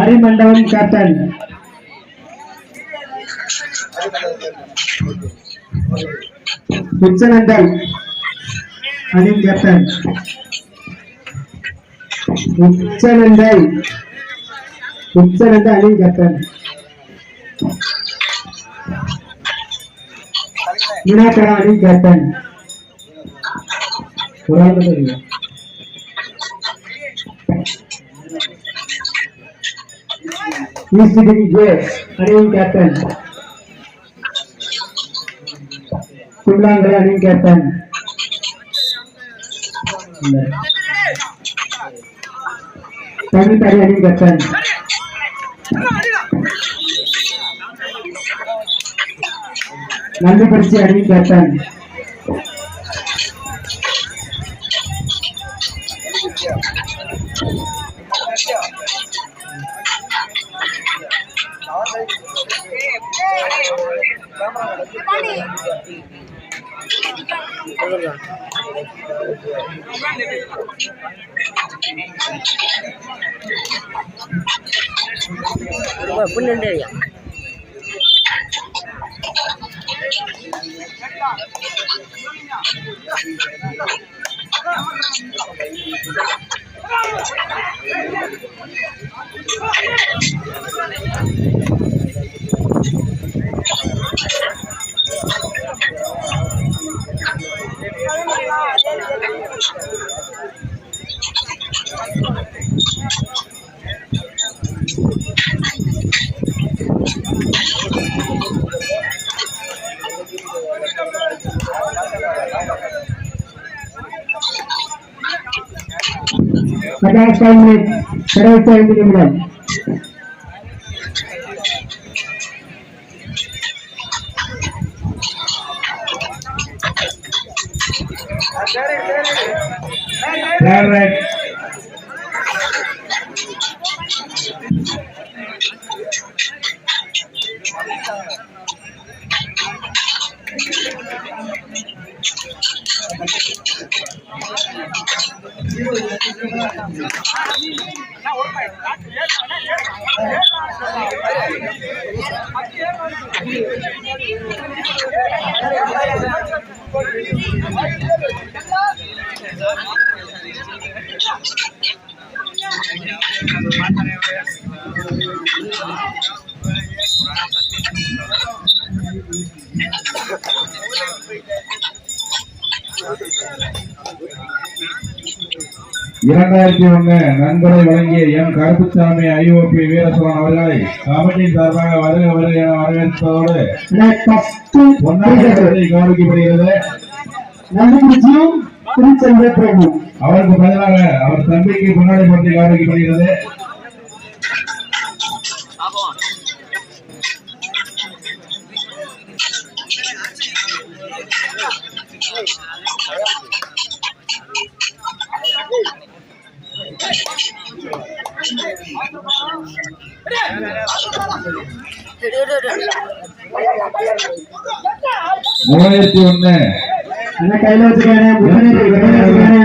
आरिमंडवम captain उच्चनंदन Anil captain उच्चनंदन उच्चनंदन Anil captain विनाकरा Anil captain He's sitting there, running captain. Timlan running captain. Tani Tani running captain. Nandi Persi running captain. நன்றிபரிசி அணியின் captain 50 menit, ini, menit, 50 menit. Correct. Thank you. இரண்டாயிரத்தி ஒண்ணு நண்பரை வழங்கிய M Karuppusamy IOB வீரசுவன் அவர்களை கமிட்டி சார்பாக வருக வருக என வரவேற்பதோடு கௌரவிக்கப்படுகிறது திருச்செல்வ பிரபு. அவருக்கு பதிலாக அவர் தம்பிக்கு பொன்னாடி பற்றி கவனிக்கப்படுகிறது மூவாயிரத்தி ஒண்ணு அண்ணா கையில வச்சுக்கானே வச்சுக்கானே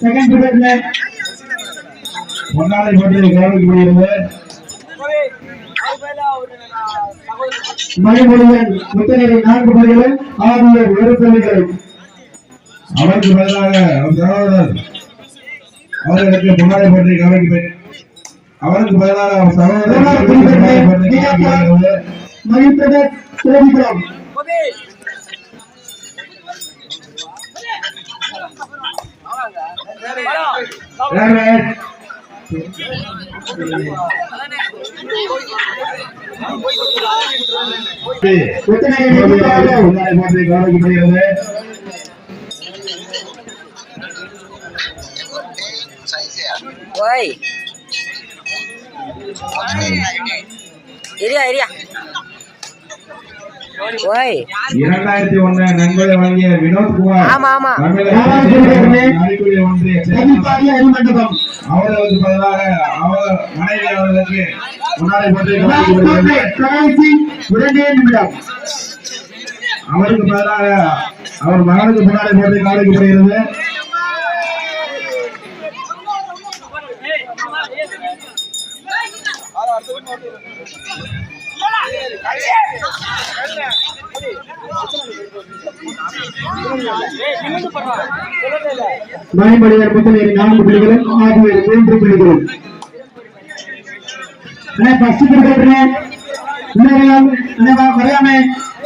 செகண்ட் பற்றி கௌரவிக்கப்படுகிறது மணிமொழியன் முத்தநேரி நான்கு பள்ளிகள் ஆகியோர் ஒரு பள்ளிகள் அவருக்கு பதிலாக அவர்களுக்கு பற்றி கவனிக்க அவருக்கு பதிலாக அவர் சகோதரர் பொன்னாடை பற்றி கவனிக்கப்படுகிறது மணிப்பிரதர் எரியா எரியா ஓய். இரண்டாயிரத்தி ஒண்ணு நன்கொடை வழங்கிய வினோத் குமார். ஆமா, ஆமா. அவர்களுக்கு பதிலாக அவர் மனைவி அவர்களுக்கு அவருக்கு பதிலாக அவர் மகனுக்கு முன்னாடி போட்டு கவனிக்கப்படுகிறது மணிமணியர் முத்தநேரி நான்கு புள்ளிகளும் ஆகியோர் மூன்று புள்ளிகளும் அண்ணே ஃபர்ஸ்ட் கிரிக்கெட்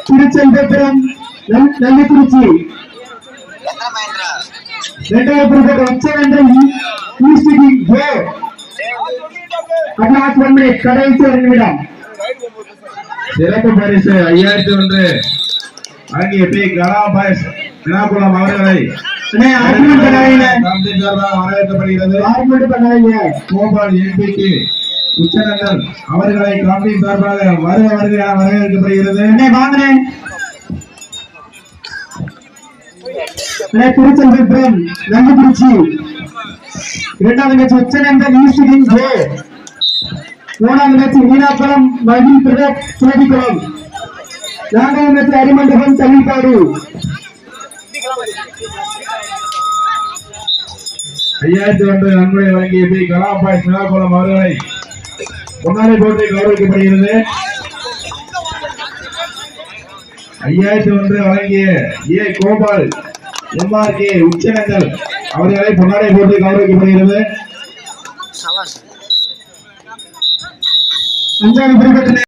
திருச்செந்தபுரம் நல்லிக்குறிச்சி இரண்டாவது கிரிக்கெட் உச்சவேந்தன் ஈஸ்ட் ஜோ மினிட் கடைசி ஒரு நிமிடம். சிறப்பு பரிசு ஐயாயிரத்தி ஒன்று. வழங்கிய பி கலாபாய்ஸ் வினாக்குளம் அவர்களை உச்சநந்தன் அவர்களை கமிட்டி சார்பாக வருக வருக வரவேற்கப்படுகிறது. இரண்டாவது மேட்ச் உச்சநந்தன் ஈஸ்ட் கிங் ஜோ மூணாவது மேட்ச் மீனாக்குளம் மகிழ் பிரதப் சோதிக்குளம் நான்காவது மேட்ச் அரிமண்டபம் தள்ளிப்பாடு. ஐயாயிரத்தி ஒன்று நன்கொடை வழங்கிய பி. கலாபாய்ஸ் வினாக்குளம் அவர்களை முன்னாடி போட்டி கௌரவிக்கப்படுகிறது. ஐயாயிரத்தி ஒன்று வழங்கிய ஏ. கோபால் எம்ஆர்கே உச்சநந்தன் அவர்களை பொன்னாடை போட்டி கௌரவிக்கப்படுகிறது. అందరూ